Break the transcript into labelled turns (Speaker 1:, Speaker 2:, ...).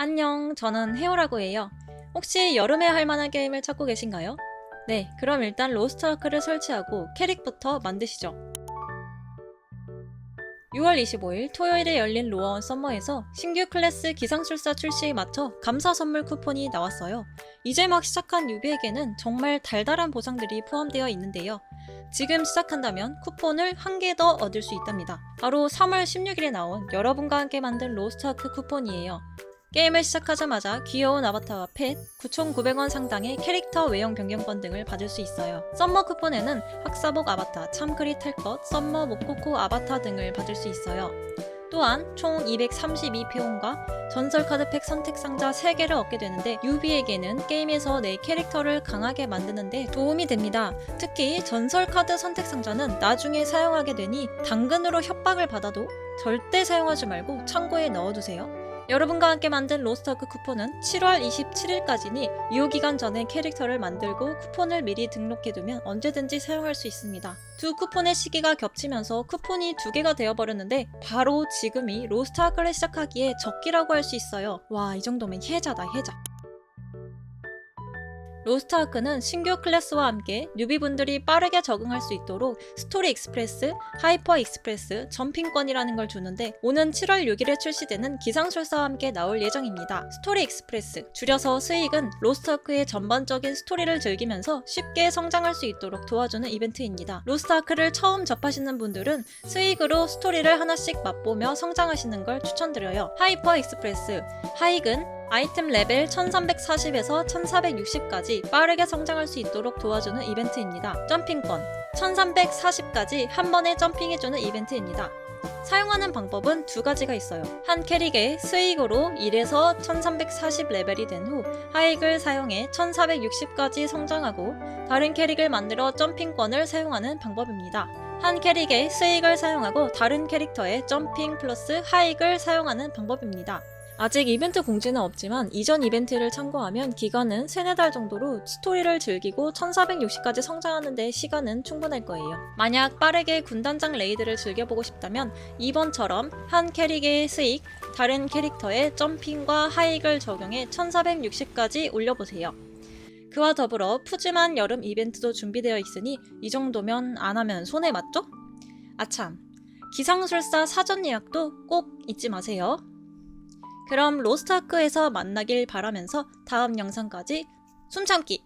Speaker 1: 안녕, 저는 헤어라고 해요. 혹시 여름에 할 만한 게임을 찾고 계신가요? 네, 그럼 일단 로스트 아크를 설치하고 캐릭부터 만드시죠. 6월 25일 토요일에 열린 로아원 썸머에서 신규 클래스 기상술사 출시에 맞춰 감사 선물 쿠폰이 나왔어요. 이제 막 시작한 뉴비에게는 정말 달달한 보상들이 포함되어 있는데요. 지금 시작한다면 쿠폰을 한 개 더 얻을 수 있답니다. 바로 3월 16일에 나온 여러분과 함께 만든 로스트아크 쿠폰이에요. 게임을 시작하자마자 귀여운 아바타와 펫, 9,900원 상당의 캐릭터 외형 변경권 등을 받을 수 있어요. 썸머 쿠폰에는 학사복 아바타, 참크리 탈것, 썸머 모코코 아바타 등을 받을 수 있어요. 또한 총 232표온과 전설 카드 팩 선택 상자 3개를 얻게 되는데 유비에게는 게임에서 내 캐릭터를 강하게 만드는데 도움이 됩니다. 특히 전설 카드 선택 상자는 나중에 사용하게 되니 당근으로 협박을 받아도 절대 사용하지 말고 창고에 넣어두세요. 여러분과 함께 만든 로스터크 쿠폰은 7월 27일까지니 유효기간 전에 캐릭터를 만들고 쿠폰을 미리 등록해두면 언제든지 사용할 수 있습니다. 두 쿠폰의 시기가 겹치면서 쿠폰이 두 개가 되어버렸는데 바로 지금이 로스트아크를 시작하기에 적기라고 할 수 있어요. 와, 이 정도면 혜자다, 혜자. 로스트아크는 신규 클래스와 함께 뉴비분들이 빠르게 적응할 수 있도록 스토리 익스프레스, 하이퍼 익스프레스, 점핑권이라는 걸 주는데 오는 7월 6일에 출시되는 기상술사와 함께 나올 예정입니다. 스토리 익스프레스, 줄여서 스익은 로스트아크의 전반적인 스토리를 즐기면서 쉽게 성장할 수 있도록 도와주는 이벤트입니다. 로스트아크를 처음 접하시는 분들은 스익으로 스토리를 하나씩 맛보며 성장하시는 걸 추천드려요. 하이퍼 익스프레스, 하익은 아이템 레벨 1340에서 1460까지 빠르게 성장할 수 있도록 도와주는 이벤트입니다. 점핑권 1340까지 한 번에 점핑해주는 이벤트입니다. 사용하는 방법은 두 가지가 있어요. 한 캐릭의 스익으로 1에서 1340 레벨이 된 후 하익을 사용해 1460까지 성장하고 다른 캐릭을 만들어 점핑권을 사용하는 방법입니다. 한 캐릭의 스익을 사용하고 다른 캐릭터의 점핑 플러스 하익을 사용하는 방법입니다. 아직 이벤트 공지는 없지만 이전 이벤트를 참고하면 기간은 3, 4달 정도로 스토리를 즐기고 1460까지 성장하는 데 시간은 충분할 거예요. 만약 빠르게 군단장 레이드를 즐겨보고 싶다면 이번처럼 한 캐릭의 스익, 다른 캐릭터의 점핑과 하익을 적용해 1460까지 올려보세요. 그와 더불어 푸짐한 여름 이벤트도 준비되어 있으니 이 정도면 안 하면 손해 맞죠? 아참, 기상술사 사전 예약도 꼭 잊지 마세요. 그럼 로스트아크에서 만나길 바라면서 다음 영상까지 숨참기